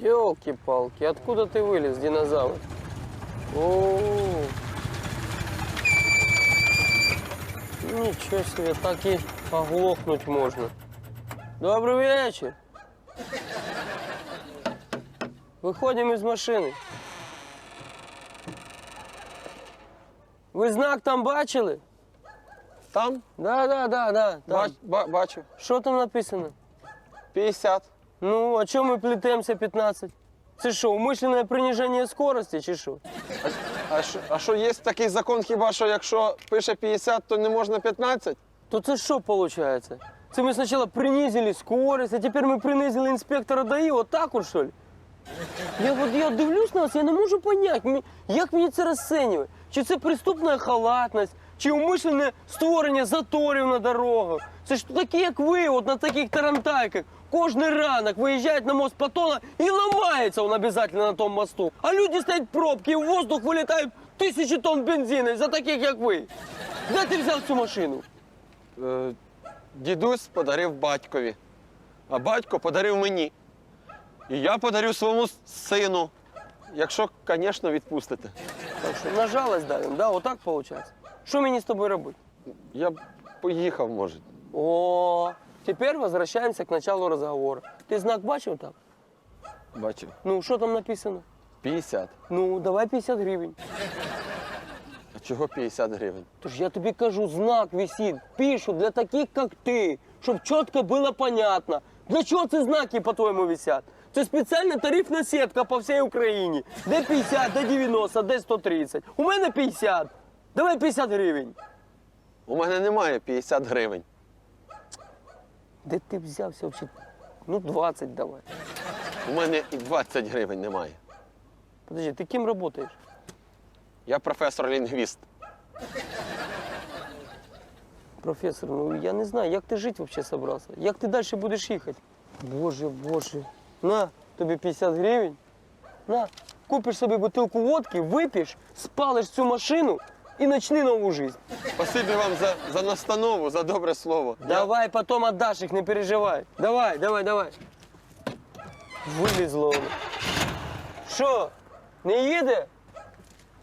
Елки-палки, откуда ты вылез, динозавр? О, Ничего себе, так и оглохнуть можно. Добрый вечер. Выходим из машины. Ви знак там бачили? Там? Да, да, да, да. Бач, ба- бачу. Що там написано? 50. Ну, а чому ми плетемося 15? Це що, умисленне приниження скорості чи що? А що, а що є такий закон, хіба що якщо пише 50, то не можна 15? То це що виходить? Це ми спочатку принизили скорость, а тепер ми принизили інспектора ДАІ, отак от що ли? Я, от, я дивлюсь на вас, я не можу поняти, як мені це розцінювати. Чи це преступна халатність, чи умисленне створення заторів на дорогах. Це ж такі, як ви, от на таких тарантайках. Кожний ранок виїжджають на мост Патона і ламається він обов'язково на тому мосту. А люди стоять пробки, і в воздух вилітають тисячі тонн бензину за таких, як ви. Де ти взяв цю машину? Е, дідусь подарив батькові, а батько подарив мені. І я подарю своєму сину. Якщо, звісно, відпустите. Так що на жалость давим, да? Отак виходить. Що мені з тобою робити? Я б поїхав, може. О, тепер возвращаемся к началу разговора. Ти знак бачив там? Бачив. Ну, що там написано? 50. Ну, давай 50 гривень. А чого 50 гривень? Тож я тобі кажу, знак висить, пишуть для таких, як ти, щоб чітко було понятно. Для чого ці знаки, по-твоєму, висять? Це спеціальна тарифна сітка по всій Україні. Де 50, де 90, де 130. У мене 50. Давай 50 гривень. У мене немає 50 гривень. Де ти взявся взагалі? Ну, 20 давай. У мене і 20 гривень немає. Подожди, ти ким працюєш? Я професор-лінгвіст. Професор, ну я не знаю, як ти жити вообще собрався? Як ти далі будеш їхати? Боже, боже. На, тобі 50 гривень. На, купиш собі бутилку водки, вип'єш, спалиш цю машину і почни нову життя. Спасибі вам за, за настанову, за добре слово. Давай, потом отдашь їх, не переживай. Давай, давай, давай. Вилізло воно. Що, не їде?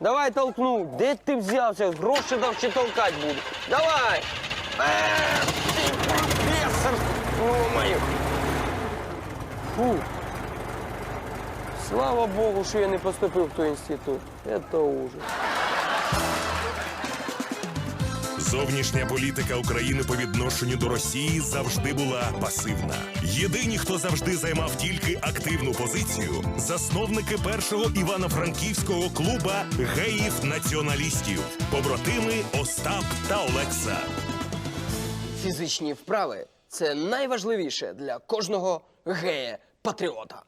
Давай толкну. Де ти взявся? Гроші дав ще толкати буду. Давай! Ех, ти професор! Думаю. Фу. Слава Богу, що я не поступив в той інститут. Це ужас. Зовнішня політика України по відношенню до Росії завжди була пасивна. Єдині, хто завжди займав тільки активну позицію, засновники першого івано-франківського клуба геїв-націоналістів, побратими Остап та Олекса. Фізичні вправи це найважливіше для кожного гея-патріота.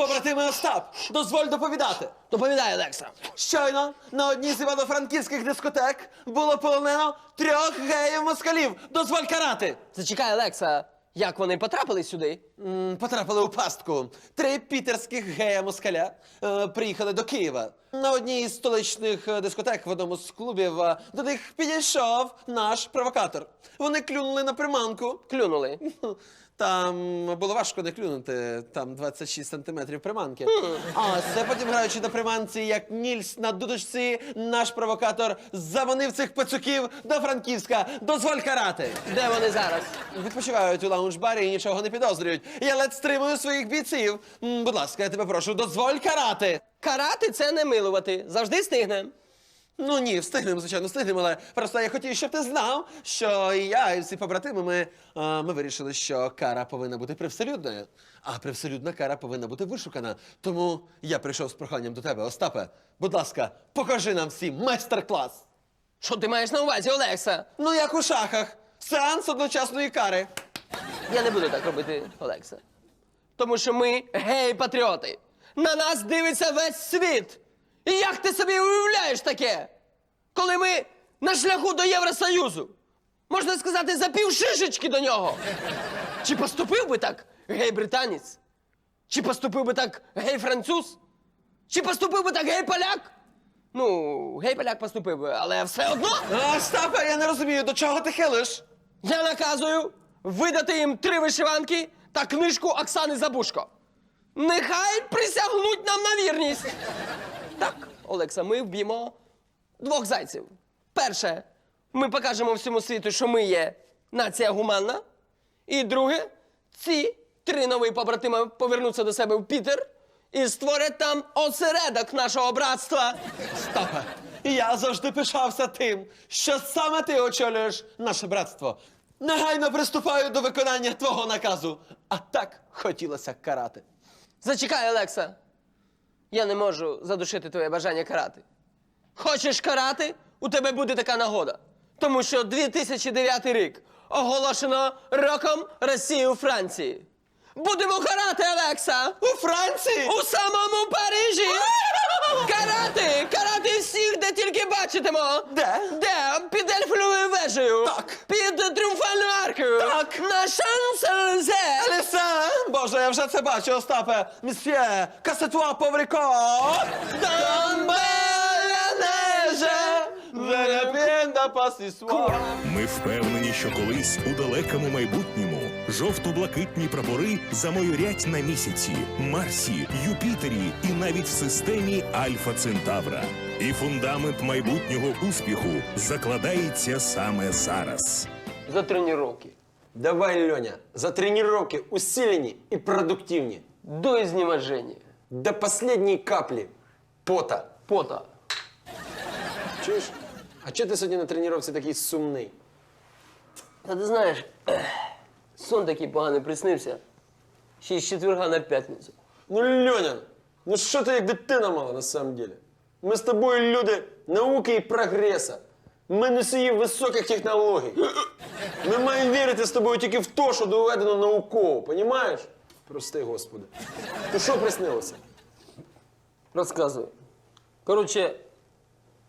Побратими Остап, дозволь доповідати. Доповідай, Олекса. Щойно на одній з івано-франківських дискотек було полонено трьох геїв-москалів. Дозволь карати. Зачекай, Олекса, як вони потрапили сюди? М, Потрапили у пастку. Три пітерських гея-москаля е, приїхали до Києва. На одній із столичних е, дискотек в одному з клубів е, до них підійшов наш провокатор. Вони клюнули на приманку. Клюнули. Там було важко не клюнути, там 26 сантиметрів приманки. А це потім граючи на приманці, як Нільс на дудочці, наш провокатор заманив цих пацюків до Франківська. Дозволь карати. Де вони зараз? Відпочивають у лаунж-барі і нічого не підозрюють. Я ледь стримую своїх бійців. М, Будь ласка, я тебе прошу, дозволь карати. Карати це не милувати. Завжди стигне. Ну ні, встигнемо, звичайно, встигнемо, але просто я хотів, щоб ти знав, що і я, і всі побратими, ми, а, ми вирішили, що кара повинна бути привселюдною, а привселюдна кара повинна бути вишукана. Тому я прийшов з проханням до тебе, Остапе. Будь ласка, покажи нам всім майстер-клас. Що ти маєш на увазі, Олекса? Ну, як у шахах, сеанс одночасної кари. Я не буду так робити, Олекса. Тому що ми гей-патріоти. На нас дивиться весь світ. І як ти собі уявляєш таке? Коли ми на шляху до Євросоюзу? Можна сказати, за пів шишечки до нього. Чи поступив би так гей-британець? Чи поступив би так гей-француз? Чи поступив би так гей-поляк? Ну, гей-поляк поступив би, але все одно Остапе, я не розумію, до чого ти хилиш? я наказую видати їм три вишиванки та книжку Оксани Забушко. Нехай присягнуть нам на вірність. Так, Олекса, ми вб'ємо двох зайців. Перше, ми покажемо всьому світу, що ми є нація гуманна. І друге, ці три нові побратими повернуться до себе в Пітер і створять там осередок нашого братства. Стопе. Я завжди пишався тим, що саме ти очолюєш наше братство. Негайно приступаю до виконання твого наказу. А так хотілося карати. Зачекай, Олекса. Я не можу задушити твоє бажання карати. Хочеш карати? У тебе буде така нагода. Тому що 2009 рік оголошено роком Росії у Франції. Будемо карати, Олекса! У Франції! У самому Парижі! Карати! Карати всіх, де тільки бачитимо! Де? Де? Під Ельфовою вежею! Так. Під Тріумфальною аркою! Так. На Шанс-Елізе! Лісе! Боже, я вже це бачу, Остапе! Мсьє! Касетуа повріко! Дон Неже! Верепінда пасісуа! Ми впевнені, що колись у далекому майбутньому жовто-блакитні прапори замайорять на місяці, Марсі, Юпітері і навіть в системі Альфа Центавра. І фундамент майбутнього успіху закладається саме зараз. За тренування. Давай, Льоня, за тренировки усилені і продуктивні. До изнеможения. До последней каплі пота. Пота. Чуєш? А чого ти сьогодні на тренувці такий сумний? Та ти знаєш, сон такий поганий приснився. Ще й з четверга на п'ятницю. Ну, Льоня, ну що ти як дитина мала на самом деле? Ми з тобою люди науки і прогреса. Ми носії високих технологій. Ми маємо вірити з тобою тільки в те, що доведено науково, понімаєш? Прости, Господи. То що приснилося? Розказую. Коротше,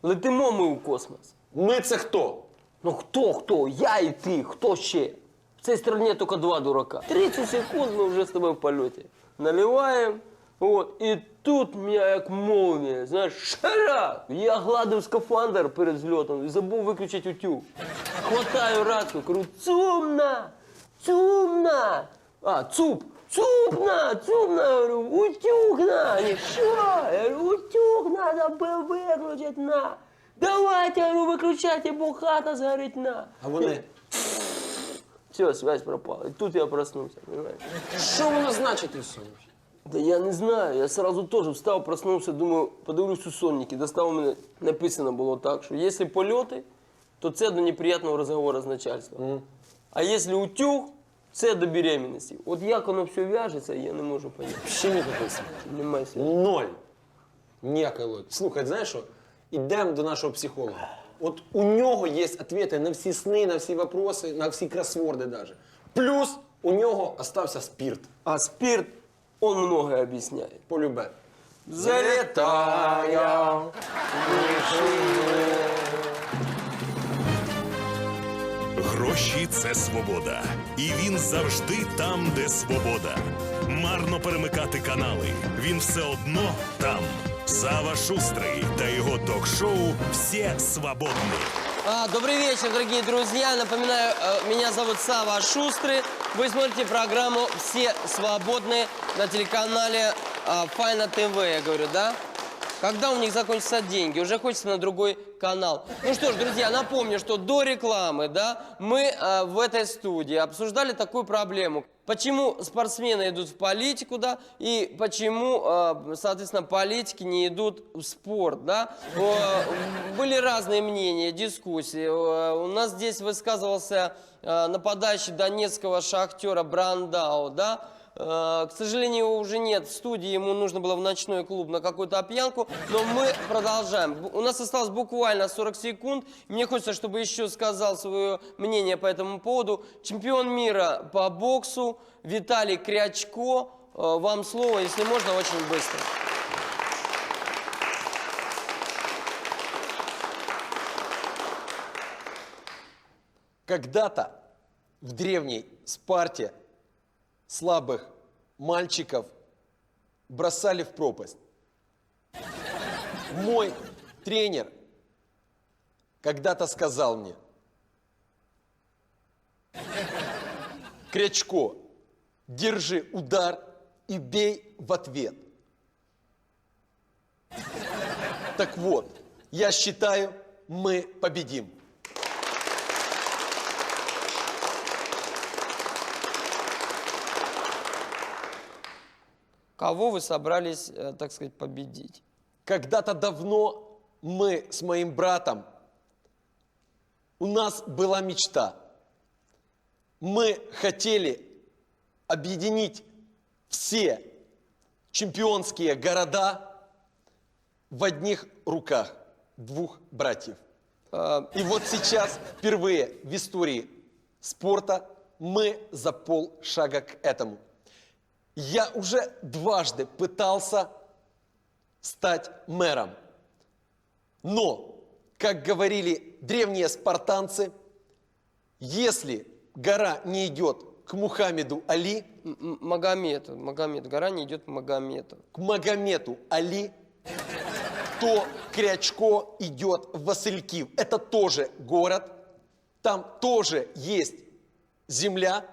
летимо ми у космос. Ми це хто? Ну хто, хто? Я і ти, хто ще? В цій стороні тільки два дурака. 30 секунд ми вже з тобою в польоті. Наливаємо, от, і тут мене як молнія, знаєш, шарак! Я гладив скафандр перед зльотом і забув виключити утюг. Хватаю рацію, кажу, цумна, цумна. А, цуп, цупна, цупна, Я говорю, утюг на. Они, що? Я говорю, утюг надо был выключить на. Давайте, я говорю, выключайте, бо хата згорить на. А вони. Все, связь пропала. И тут я проснулся, понимаешь? Що воно значить у? Да я не знаю, я сразу тоже встав, проснулся, думаю, подивлюсь у сонники. Достав у мене написано було так, що якщо польоти, то це до неприятного розговору з начальством. А якщо утюг, це до беременності. От як воно все в'яжеться, я не можу поняти. Ще написано. Немає. Ноль. Ніякої логіки. Слухай, знаєш що? Ідемо до нашого психолога. От у нього є відповіді на всі сни, на всі вопроси, на всі кросворди даже. Плюс у нього остався спірт. А спирт, он многое объясняет. Полюбе. Залетая. Гроші це свобода. І він завжди там, де свобода. Марно перемикати канали. Він все одно там. Сава Шустрий та його ток-шоу «Всі свободні». А, добрый вечер, дорогие друзья. Напоминаю, э, меня зовут Сава Шустрый. Вы смотрите программу «Все свободны» на телеканале а, Файна ТВ, я говорю, да? Когда у них закончатся деньги? Уже хочется на другой канал. Ну что ж, друзья, напомню, что до рекламы, да, мы э, в этой студии обсуждали такую проблему. Почему спортсмены идут в политику, да, и почему, э, соответственно, политики не идут в спорт, да? Э, Были разные мнения, дискуссии. Э, У нас здесь высказывался э, нападающий донецкого шахтера Брандау, да? Э, К сожалению, его уже нет в студии, ему нужно было в ночной клуб на какую-то опьянку, но мы продолжаем. У нас осталось буквально 40 секунд. Мне хочется, чтобы еще сказал свое мнение по этому поводу. Чемпион мира по боксу Виталий Крячко. Э, Вам слово, если можно, очень быстро. Когда-то в древней Спарте слабых мальчиков бросали в пропасть. Мой тренер когда-то сказал мне, Крячко, держи удар и бей в ответ. Так вот, я считаю, мы победим. Кого вы собрались, э, так сказать, победить? Когда-то давно мы с моим братом, у нас была мечта. Мы хотели объединить все чемпионские города в одних руках двух братьев. Э, И вот сейчас впервые в истории спорта мы за полшага к этому. Я уже дважды пытался стать мэром. Но, как говорили древние спартанцы, если гора не идет к Мухаммеду Али, м- м- Магомед, Магомед, гора не идет к Магомету. к Магомету Али, то Крячко идет в Василькив. Это тоже город, там тоже есть земля,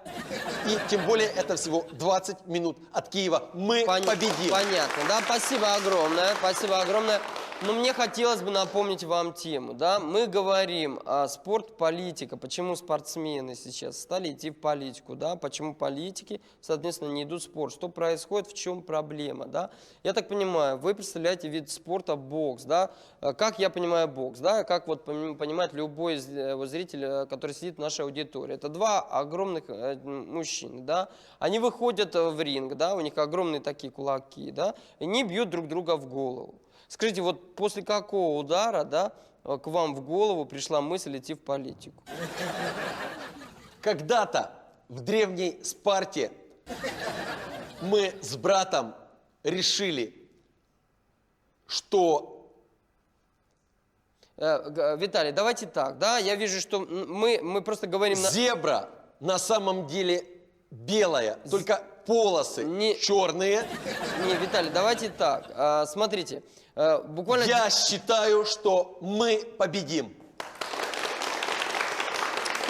и тем более это всего 20 минут от Киева. Мы Пон- победим. Понятно, да, спасибо огромное, спасибо огромное. Но мне хотелось бы напомнить вам тему, да, мы говорим о спорт, политика, почему спортсмены сейчас стали идти в политику, да, почему политики, соответственно, не идут в спорт, что происходит, в чем проблема, да. Я так понимаю, вы представляете вид спорта бокс, да, Э, как я понимаю бокс, да, как вот поним- понимает любой э, зритель, э, который сидит в нашей аудитории. Это два огромных э, м, мужчины, да, они выходят в ринг, да, у них огромные такие кулаки, да, они бьют друг друга в голову. Скажите, вот после какого удара, да, э, к вам в голову пришла мысль идти в политику? Когда-то в древней Спарте мы с братом решили, что Э, Виталий, давайте так, да, я вижу, что мы, мы просто говорим... на- зебра на самом деле белая, только полосы Не- черные. Не, Виталий, давайте так, а, смотрите, э, буквально... Я считаю, что мы победим.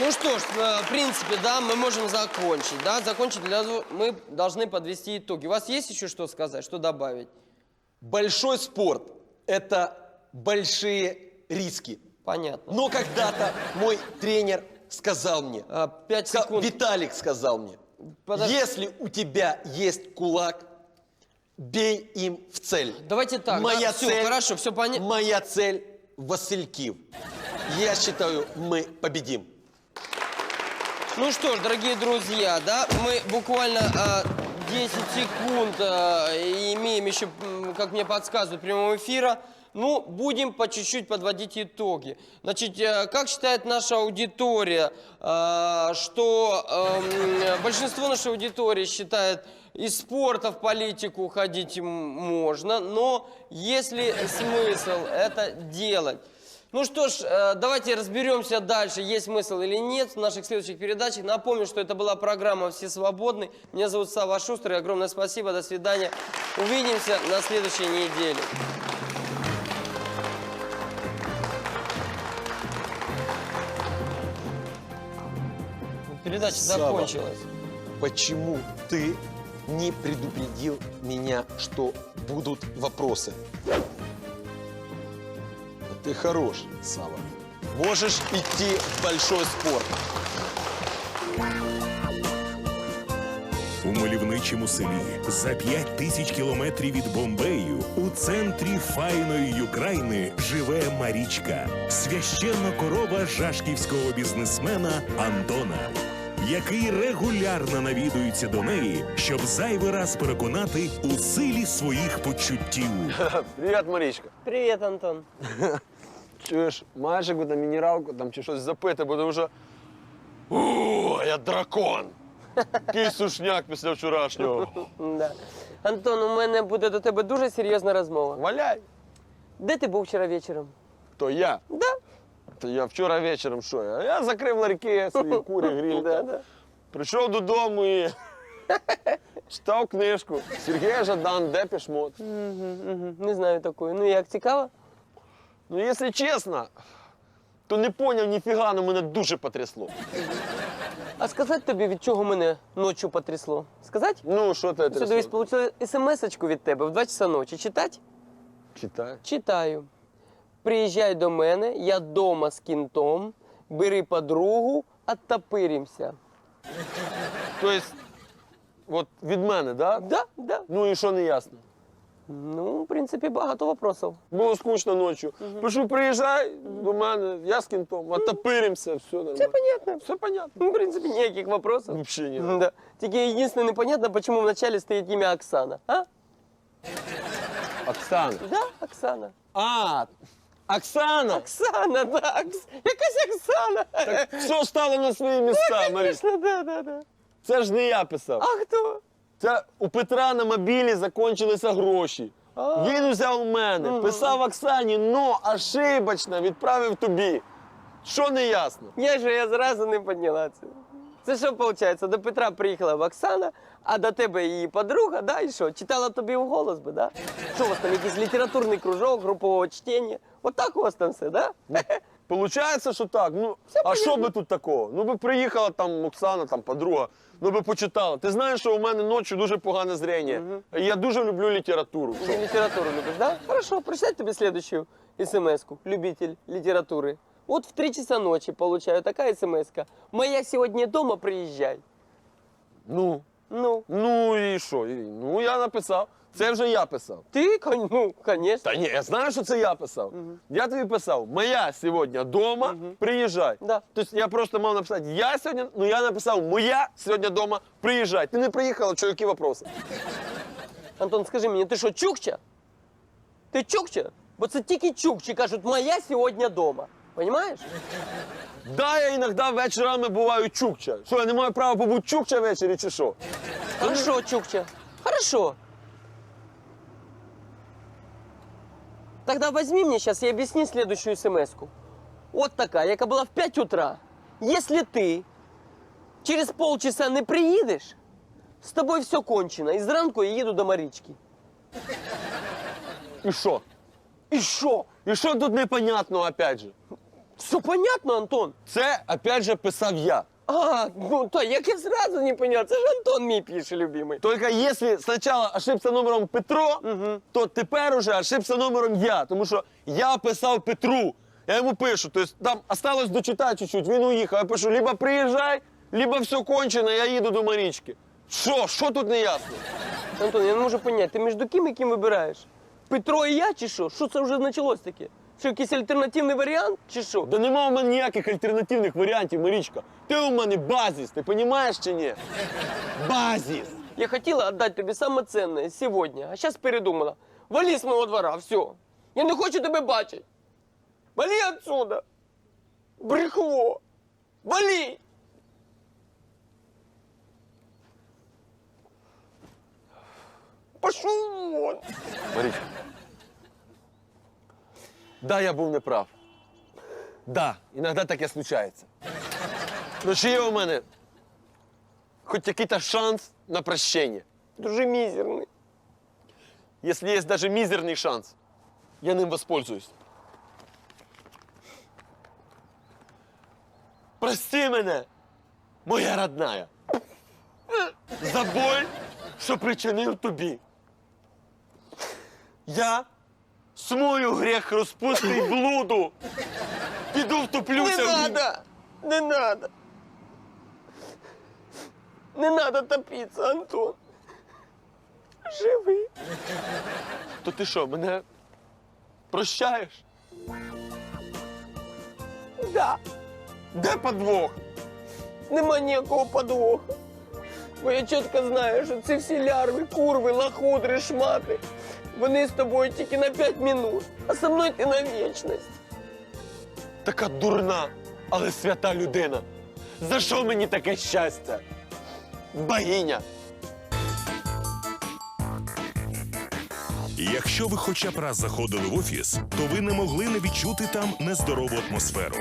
Ну что ж, э, в принципе, да, мы можем закончить, да, закончить для мы должны подвести итоги. У вас есть еще что сказать, что добавить? Большой спорт – это большие риски. Понятно. Но когда-то мой тренер сказал мне, А, Пять ска- секунд. Виталик сказал мне, Подожди. если у тебя есть кулак, бей им в цель. Давайте так, Моя да, цель, хорошо, всё поня- Моя цель – Василькив. Я считаю, мы победим. Ну что ж, дорогие друзья, да, мы буквально а, 10 секунд а, имеем еще, как мне подсказывают, прямого эфира. Ну, будем по чуть-чуть подводить итоги. Значит, э, как считает наша аудитория, а, что эм, большинство нашей аудитории считает, из спорта в политику уходить м- можно, но есть ли смысл это делать? Ну что ж, э, давайте разберемся дальше, есть смысл или нет в наших следующих передачах. Напомню, что это была программа «Все свободны». Меня зовут Сава Шустер, и огромное спасибо, до свидания. Увидимся на следующей неделе. Передача Сава. закончилась. Почему ты не предупредил меня, что будут вопросы? Ты хорош, Сава. Можешь идти в большой спорт. У мальовничому селі за п'ять тисяч кілометрів від Бомбею у центрі файної Юкраїни живе Марічка, священна корова жашківського бізнесмена Антона, який регулярно навідується до неї, щоб зайвий раз переконати у силі своїх почуттів. Привіт, Марічка. Привет, Антон. Чуєш, маєш якусь там мінералку там чи щось запити, бо тому що. О, я дракон! Який сушняк після вчорашнього. Да. Антон, у мене буде до тебе дуже серйозна розмова. Валяй! Де ти був вчора вечором? То я. Да. Я вчора вечором що я? Я закрив ларьки свої курі, гріль. Да, да. Прийшов додому і читав книжку. Сергій Жадан, Депіш Мод. Мгм, Не знаю такої. Ну як цікаво? Ну, якщо чесно, то не поняв ніфіга, але мене дуже потрясло. А сказати тобі, від чого мене ночі потрясло? Сказати? Ну, що ти Все, дивись, получила смс-очку від тебе в 2 часа ночі. Читать? Читай. Читаю. Приїжджай до мене, я дома з кінтом, бери подругу, оттопиримся. Тобто, от від мене, да? Да, да. Ну і що не ясно? Ну, в принципі, багато вопросов. Було скучно ночі. Пишу, приїжджай до мене, я з кінтом, отопиримося, все нормально. Все понятно. Все понятно. Ну, в принципі, ніяких вопросов. Вообще ні. Да. Тільки єдине непонятно, почему вначале стоїть ім'я Оксана. А? Оксана. Да, Оксана. А, Оксана! Оксана, да. Окс... Якась Оксана. Так все стало на свої місця, Маріш. Конечно, да, да, да. Це ж не я писав. А хто? Це у Петра на мобілі закончилися гроші. А. Він взяв у мене, писав Оксані, но ошибочно відправив тобі. Що не ясно? Я же я зразу не поняла це. Це що виходить? До Петра приїхала б Оксана, а до тебе її подруга, да, і що? Читала тобі в голос би, да? Що у вас там якийсь літературний кружок, групового чтення? Отак у вас там все, да? Получається, що так. Ну, а що би тут такого? Ну би приїхала там Оксана, там подруга, ну би почитала. Ти знаєш, що у мене ночі дуже погане зрення. Я дуже люблю літературу. Ты литературу любишь, да? Хорошо, прочитать тебе следующую смс-ку. Любитель литературы. Вот в 3 часа ночи получаю такая смс-ка. Моя сегодня дома, приезжай. Ну, Ну, ну і що? І- Ну я написав. Це вже я писав. кон- ну, конечно. Та ні, я знаю, що це я писав. Я тобі писав, моя сьогодні дома, приїжджай. Да. Тобто я просто мав написати, я сьогодні, ну я написав, моя сьогодні дома, приїжджай. Ти не приїхала, що які вопроси? Антон, скажи мені, ти що, чукча? Ти чукча? Бо це тільки чукчі кажуть, моя сьогодні дома. Понимаєш? Да, я іноді вечорами буваю чукча. Що, я не маю права побути чукча ввечері чи що? Хорошо, чукча. Хорошо. Тогда возьми мне сейчас и объясни следующую смс-ку. Вот такая, яка была в 5 утра. Если ты через полчаса не приїдеш, з тобою все кончено. І зранку я їду до Марічки. І що? І що? І що тут непонятно, опять же? Все понятно, Антон? Це, опять же, писав я. А, ну то як я зразу не понял, це ж Антон мій пише, любимий. Только если сначала ошибся номером Петро, то тепер уже ошибся номером я. Тому що я писав Петру. Я йому пишу, тобто там осталось дочитати чуть-чуть, він уїхав. Я пишу, либо приїжджай, либо все кончено, я їду до Марічки. Що? Що тут не ясно? Антон, я не можу поняти, ти між ким і ким вибираєш? Петро і я чи що? Що це вже почалось таке? Що якийсь альтернативний варіант чи що? Да нема у мене ніяких альтернативних варіантів, Марічка. Ти у мене базіс, ти розумієш чи ні? Базіс! Я хотела отдать тебе самое ценное сегодня, а сейчас передумала. Вали с моего двора, все. Я не хочу тебе бачить. Вали отсюда. Брехло. Вали. Пошел вон. Марічка. Да, я був неправ. Да, іноді таке случається. Ну чи є у мене хоч якийсь шанс на прощення? Дуже мизерный. Если есть даже мизерный шанс, я ним воспользуюсь. Прости мене, моя родная, за боль, що причинив тобі. Я смою гріх розпусти й блуду. Піду втоплюся Не в надо. Не надо. Не надо топиться, Антон. Живи. То ти що, мене прощаєш? Да. Де подвох? Нема ніякого подвоху. Бо я чітко знаю, що ці всі лярви, курви, лахудри, шмати. Вони з тобою тільки на 5 минут, а со мною ти на вічність. Така дурна, але свята людина. За що мені таке щастя? Богиня. Якщо ви хоча б раз заходили в офіс, то ви не могли не відчути там нездорову атмосферу.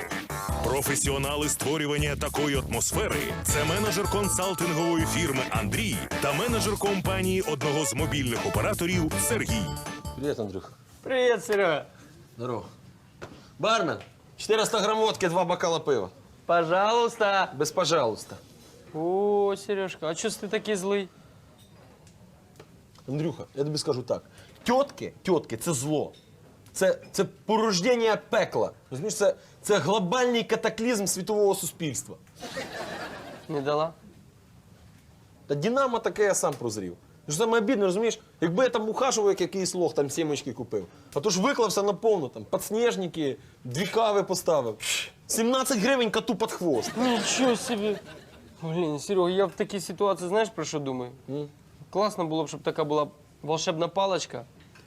Професіонали створювання такої атмосфери це менеджер консалтингової фірми Андрій та менеджер компанії одного з мобільних операторів Сергій. Привіт, Андрюха. Привіт, Серега. Здорово. Бармен, 400 грам водки, два бокала пива. Пожалуйста. Без пожалуйста. О, Сережка, а чого ти такий злий? Андрюха, я тобі скажу так: тітки, тітки це зло. Це, це порождення пекла. Розумієш, це, це глобальний катаклізм світового суспільства. Не дала? Та Динамо таке я сам прозрів. Що саме обідно, розумієш, якби я там ухажував, як якийсь лох, там сімочки купив. А то ж виклався на повну, там, подснежники, дві кави поставив. 17 гривень коту під хвост. Нічого собі. Блін, Серега, я в такій ситуації знаєш про що думаю? Класно було б, щоб така була волшебна паличка,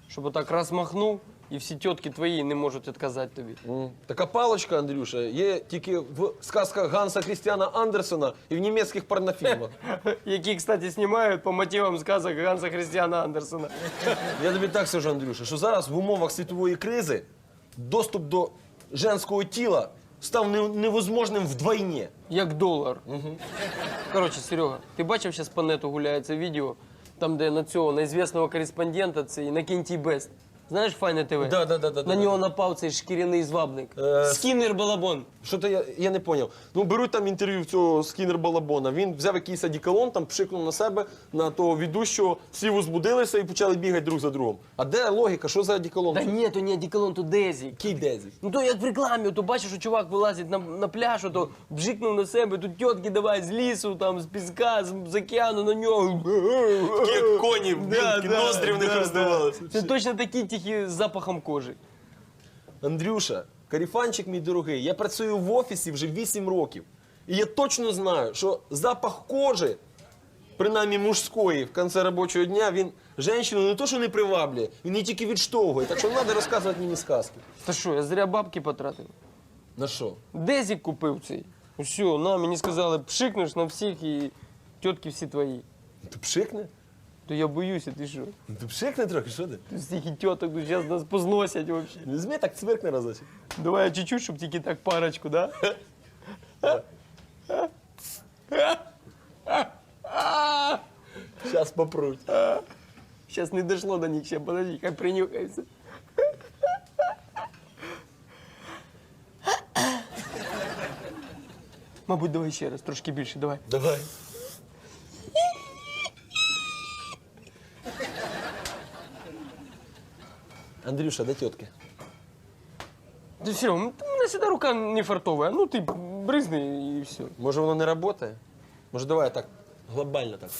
щоб отак раз махнув, і всі тітки твої не можуть відказати тобі. М. Така паличка, Андрюша, є тільки в сказках Ганса Крістіана Андерсона і в німецьких порнофільмах. Які, кстати, знімають по мотивам сказок Ганса Христіана Андерсена. Я тобі так скажу, Андрюша, що зараз в умовах світової кризи доступ до женського тіла став не- невозможним вдвойні. Як долар. Коротше, Серега, ти бачив, зараз по нету гуляється відео, там, де на цього на ізвісного кореспондента, це Інокентій Бест. Знаєш, файне ТВ? Да, да, да, да, На да. нього напав цей шкіряний звабник. Е, Скіннер балабон. Що то я, я не поняв. Ну, беруть там інтерв'ю в цього скінер Балабона. Він взяв якийсь одіколон, там пшикнув на себе, на того ведущого, всі возбудилися і почали бігати друг за другом. А де логіка? Що за одіколон? Та ні, то не одеколон, то Дезі. Який дезі? Ну то як в рекламі, то бачиш, що чувак вилазить на, на пляж, то бжикнув на себе, тут тітки давай з лісу, там, з піска, з, з океану на нього. Такі як коні, блін, ноздрі в них роздувалися. Це точно такі тільки з запахом кожи. Андрюша, каріфанчик мій дорогий, я працюю в офісі вже 8 років. І я точно знаю, що запах кожи, принаймні мужської, в кінці робочого дня, він жінку не то, що не приваблює, він її тільки відштовхує. Так що не треба розказувати мені сказки. Та що, я зря бабки потратив. На що? Дезік купив цей. Все, на, мені сказали, пшикнеш на всіх і тітки всі твої. Ти пшикне? То я боюся, ти що? Ти пшикне трохи, що ти? Тут стільки тіток, тут зараз нас позносять взагалі. Візьми так цвиркне разочек. Давай я чуть-чуть, щоб тільки так парочку, да? Зараз попруть. Сейчас не дошло до них ще, подожди, хай принюхається. Мабуть, давай ще раз, трошки більше, давай. Давай. Андрюша, де тітки? Ти все, у мене сюди рука не фартовая, ну ти бризни і все. Може воно не працює? Може давай так, глобально так.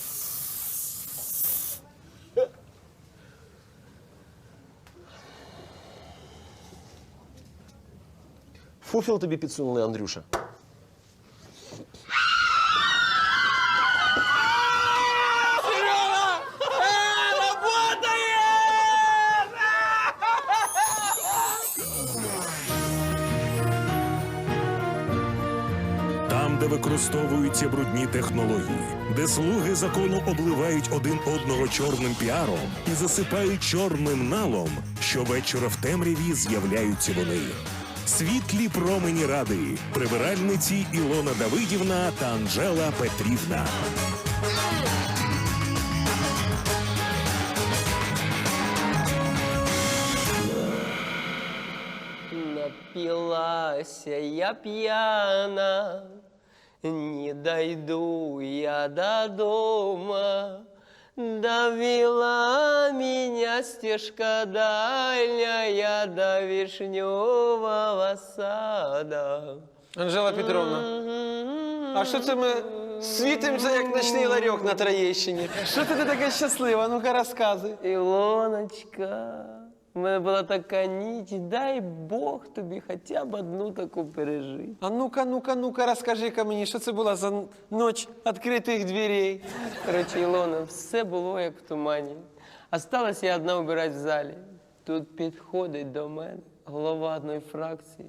Фуфіл тобі підсунули, Андрюша. Використовуються брудні технології, де слуги закону обливають один одного чорним піаром і засипають чорним налом, щовечора в темряві з'являються вони. Світлі промені ради, прибиральниці Ілона Давидівна та Анжела Петрівна. Напилась я пьяна, не дойду я до дома. Довела меня стежка дальняя до вишневого сада. Анжела Петровна, а що це ми світимося, як ночний ларьок на Троєщині? Що ти така щаслива? Ну-ка розказуй. Ілоночка, в мене була така ніч, дай Бог тобі хоча б одну таку пережити. А ну-ка, ну-ка, ну-ка, розкажи-ка мені, що це була за ніч відкритих дверей? Коротше, Ілона, все було як в тумані. Осталась я одна убирати в залі. Тут підходить до мене голова одної фракції,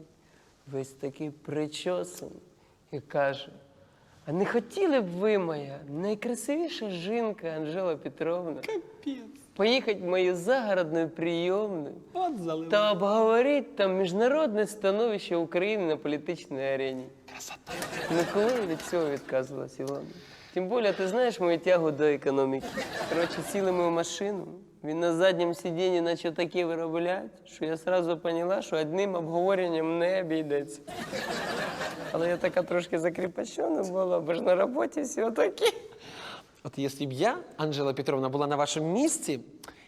весь такий причосаний, і каже: а не хотіли б ви, моя найкрасивіша жінка Анжела Петровна, поїхати в мою загородну прийомну От залив. та обговорити там міжнародне становище України на політичній арені. Красота. Ну коли від цього відказувалась, Ілона? Тим більше, ти знаєш мою тягу до економіки. Коротше, сіли ми в машину. Він на задньому сидінні почав таке виробляти, що я одразу поняла, що одним обговоренням не обійдеться. Але я така трошки закріпощена була, бо ж на роботі все таки. От якщо б я, Анжела Петровна, була на вашому місці,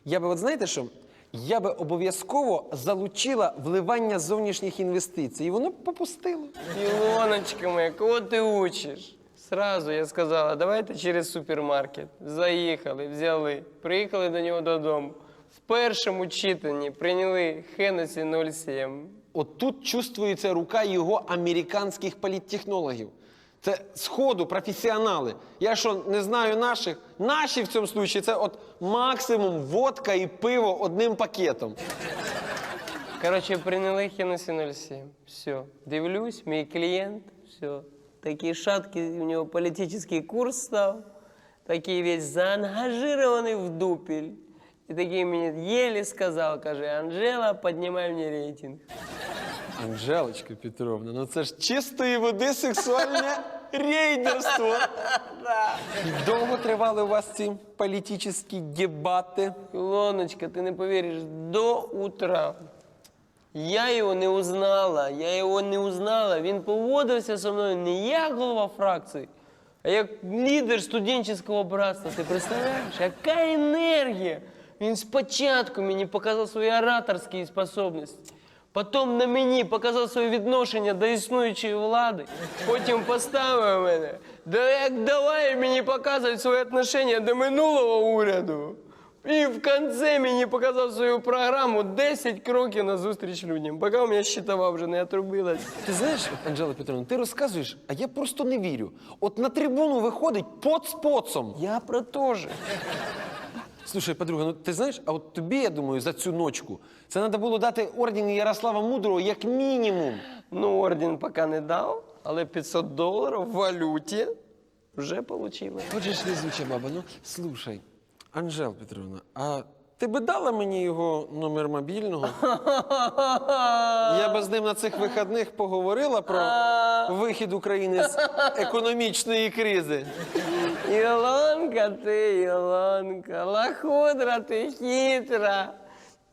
я би, от знаєте що, я би обов'язково залучила вливання зовнішніх інвестицій, і воно б попустило. Илоночка моя, кого ти учиш? Сразу я сказала, давайте через супермаркет. Заїхали, взяли, приїхали до нього додому. В першому читанні прийняли Хеннесі 07. От тут чувствується рука його американських політтехнологів. Це сходу професіонали. Я що, не знаю наших? Наші в цьому случаї це от максимум водка і пиво одним пакетом. Короче, прийняли Хеннесі 07. Все. Дивлюсь, мій клієнт, все. Такий шаткий у нього політичний курс став, такий весь заангажирований в дупель. І такий мені єлі сказав, каже, Анжела, піднімай мені рейтинг. Анжелочка Петровна, ну це ж чистої води сексуальне рейдерство. Довго тривали у вас ці політичні дебати? Илоночка, ты не поверишь, до утра. Я його не узнала, я його не узнала. Він поводився зі мною не як голова фракції, а як лідер студентського братства. Ти представляєш, яка енергія? Він спочатку мені показав свої ораторські здібності. Потім на мені показав своє відношення до існуючої влади. Потім поставив мене. Да як давай мені показувати своє відношення до минулого уряду. І в кінці мені показав свою програму 10 кроків на зустріч людям. Поки у мене щитова вже не отрубилась. Ти знаєш, Анжела Петровна, ти розказуєш, а я просто не вірю. От на трибуну виходить поц поцом. Я про то же. Слушай, подруга, ну ти знаєш, а от тобі, я думаю, за цю ночку це треба було дати орден Ярослава Мудрого як мінімум. Ну, орден поки не дав, але 500 доларів в валюті вже отримала. Отже ж везуча баба, ну слушай, Анжела Петровна, а ти би дала мені його номер мобільного? Я би з ним на цих вихідних поговорила про вихід України з економічної кризи. Ілонка ти, Ілонка, лохудра ти хитра.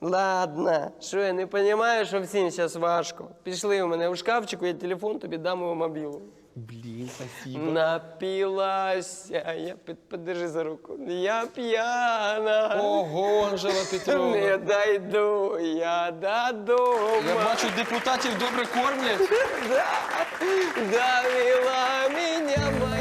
Ладно, що я не розумію, що всім зараз важко. Пішли у мене у шкафчику, я телефон тобі дам його мобілу. Блін, спасибо. Напилася. Я під- подержи за руку. Я п'яна. Ого, Анжела Не Петровна. дойду я додому. Я бачу, депутатів добре кормлять. Да, довела меня моя